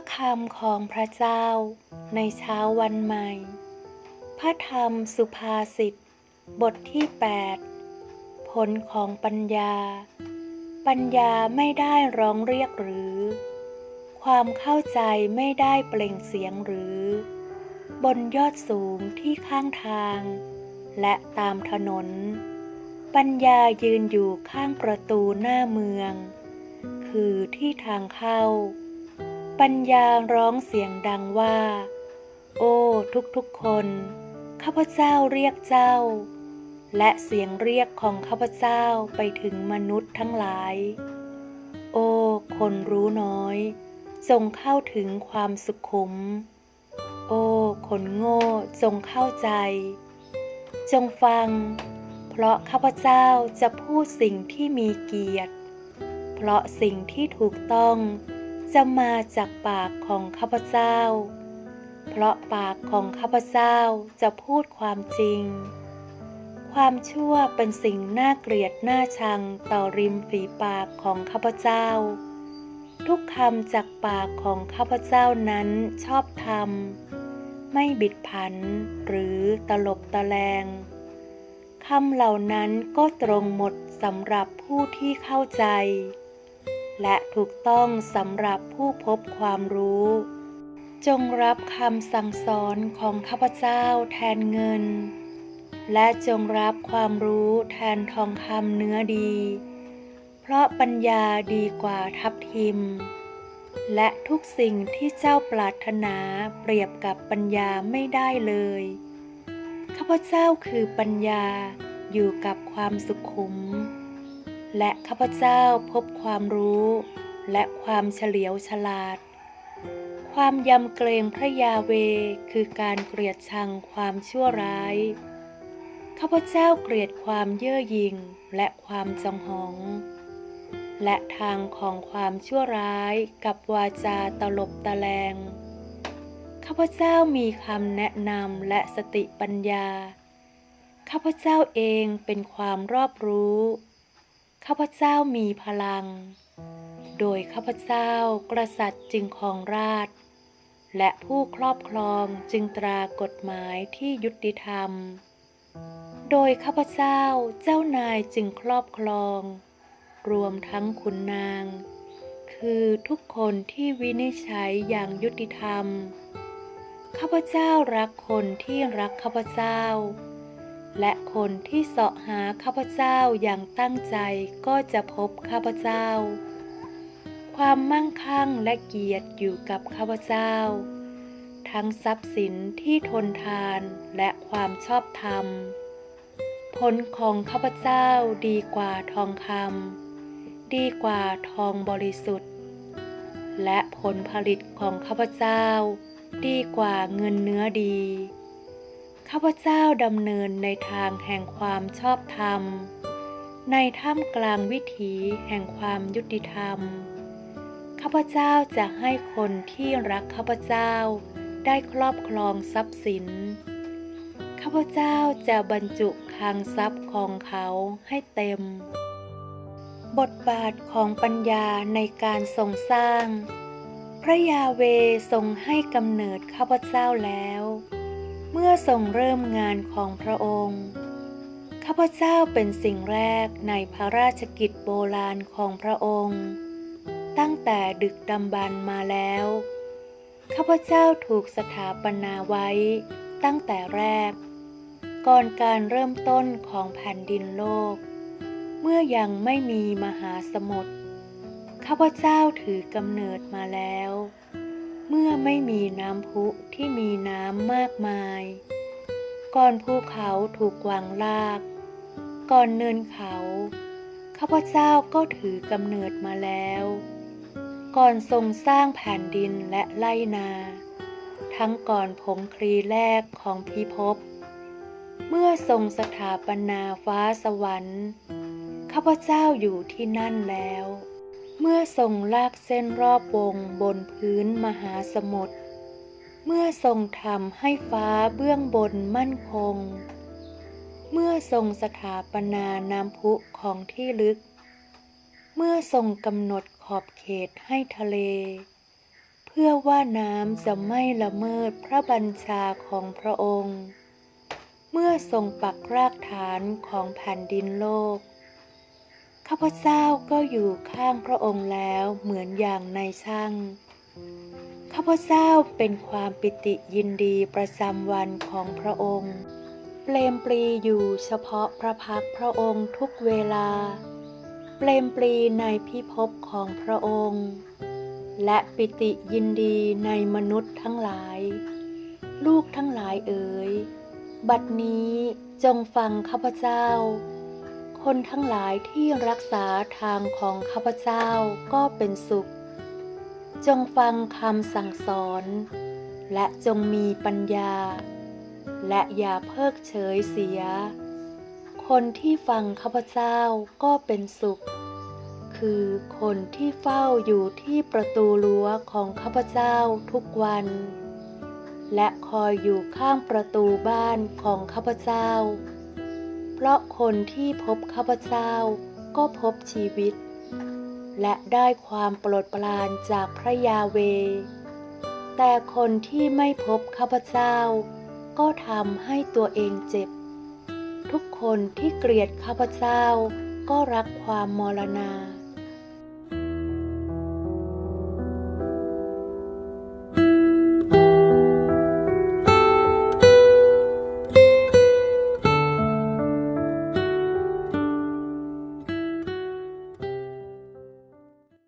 ระคำของพระเจ้าในเช้าวันใหม่ พระธรรมสุภาษิตบทที่ 8 ผลของปัญญา ปัญญาไม่ได้ร้องเรียกหรือ ความเข้าใจไม่ได้เปล่งเสียงหรือ บนยอดสูงที่ข้างทาง และตามถนน ปัญญายืนอยู่ข้างประตูหน้าเมือง คือที่ทางเข้า ปัญญาร้องเสียงดังว่า โอ้ทุกๆคน ข้าพเจ้าเรียกเจ้า และเสียงเรียกของข้าพเจ้าไปถึงมนุษย์ทั้งหลาย โอ้คนรู้น้อยจงเข้าถึงความสุขุม โอ้คนโง่จงเข้าใจ จงฟัง เพราะข้าพเจ้าจะพูดสิ่งที่มีเกียรติ เพราะสิ่งที่ถูกต้อง จะมาจากปากของข้าพเจ้า เพราะปากของข้าพเจ้าจะพูดความจริง ความชั่วเป็นสิ่งน่าเกลียดน่าชังต่อริมฝีปากของข้าพเจ้า ทุกคำจากปากของข้าพเจ้านั้นชอบธรรม ไม่บิดผันหรือตลบตะแลงคำเหล่านั้นก็ตรงหมดสำหรับผู้ที่เข้าใจ และถูกต้องสำหรับผู้พบความรู้ จงรับคำสั่งสอนของข้าพเจ้าแทนเงิน และจงรับความรู้แทนทองคำเนื้อดี เพราะปัญญาดีกว่าทับทิม และทุกสิ่งที่เจ้าปรารถนาเปรียบกับปัญญาไม่ได้เลยข้าพเจ้าคือปัญญาอยู่กับความสุขุม และข้าพเจ้าพบความรู้ และความเฉลียวฉลาด ความยำเกรงพระยาเวคือการเกลียดชังความชั่วร้าย ข้าพเจ้าเกลียดความเย่อหยิ่งและความจองหอง และทางของความชั่วร้ายกับวาจาตลบตะแลง ข้าพเจ้ามีคำแนะนำและสติปัญญา ข้าพเจ้าเองเป็นความรอบรู้ ข้าพเจ้ามีพลัง โดยข้าพเจ้ากษัตริย์จึงครองราช และผู้ครอบครองจึงตรากฎหมายที่ยุติธรรม โดยข้าพเจ้าเจ้านายจึงครอบครอง รวมทั้งขุนนาง คือทุกคนที่วินิจฉัยอย่างยุติธรรม ข้าพเจ้ารักคนที่รักข้าพเจ้า และคนที่เสาะหาข้าพเจ้าอย่างตั้งใจก็จะพบข้าพเจ้า ความมั่งคั่งและเกียรติอยู่กับข้าพเจ้า ทั้งทรัพย์สินที่ทนทานและความชอบธรรม ผลของข้าพเจ้าดีกว่าทองคำดีกว่าทองบริสุทธิ์ และผลผลิตของข้าพเจ้า ดีกว่าเงินเนื้อดี ข้าพเจ้าดำเนินในทางแห่งความชอบธรรม ในท่ามกลางวิถีแห่งความยุติธรรม ข้าพเจ้าจะให้คนที่รักข้าพเจ้าได้ครอบครองทรัพย์สิน ข้าพเจ้าจะบรรจุคลังทรัพย์ของเขาให้เต็ม บทบาทของปัญญาในการทรงสร้าง พระยาเวทรงให้กำเนิดข้าพเจ้าแล้ว เมื่อทรงเริ่มงานของพระองค์ ข้าพเจ้าเป็นสิ่งแรกในพระราชกิจโบราณของพระองค์ ตั้งแต่ดึกดำบรรมาแล้ว ข้าพเจ้าถูกสถาปนาไว้ตั้งแต่แรก ก่อนการเริ่มต้นของแผ่นดินโลก เมื่อยังไม่มีมหาสมุทรข้าพเจ้าถือกำเนิดมาแล้ว เมื่อไม่มีน้ำพุที่มีน้ำมากมาย ก่อนภูเขาถูกวางลาก ก่อนเนินเขาข้าพเจ้าก็ถือกำเนิดมาแล้ว ก่อนทรงสร้างแผ่นดินและไล่นา ทั้งก่อนผงครีแรกของพิภพ เมื่อทรงสถาปนาฟ้าสวรรค์ข้าพเจ้าอยู่ที่นั่นแล้ว เมื่อทรงลากเส้นรอบวงบนพื้นมหาสมุทร เมื่อทรงทำให้ฟ้าเบื้องบนมั่นคง เมื่อทรงสถาปนาน้ำพุของที่ลึก เมื่อทรงกำหนดขอบเขตให้ทะเล เพื่อว่าน้ำจะไม่ละเมิดพระบัญชาของพระองค์ เมื่อทรงปักรากฐานของแผ่นดินโลก ข้าพเจ้าก็อยู่ข้างพระองค์แล้วเหมือนอย่างในช่าง ข้าพเจ้าเป็นความปิติยินดีประจำวันของพระองค์เปลมปลีอยู่เฉพาะพระพักพระองค์ทุกเวลา เปลมปลีในพิภพของพระองค์ และปิติยินดีในมนุษย์ทั้งหลาย ลูกทั้งหลายเอ๋ย บัดนี้จงฟังข้าพเจ้า คนทั้งหลายที่รักษาทางของข้าพเจ้าก็เป็นสุข จงฟังคำสั่งสอน และจงมีปัญญา และอย่าเพิกเฉยเสีย คนที่ฟังข้าพเจ้าก็เป็นสุข คือคนที่เฝ้าอยู่ที่ประตูรั้วของข้าพเจ้าทุกวัน และคอยอยู่ข้างประตูบ้านของข้าพเจ้า เพราะคนที่พบข้าพเจ้าก็พบชีวิต และได้ความโปรดปรานจากพระยาเว แต่คนที่ไม่พบข้าพเจ้า ก็ทำให้ตัวเองเจ็บ ทุกคนที่เกลียดข้าพเจ้าก็รักความมรณา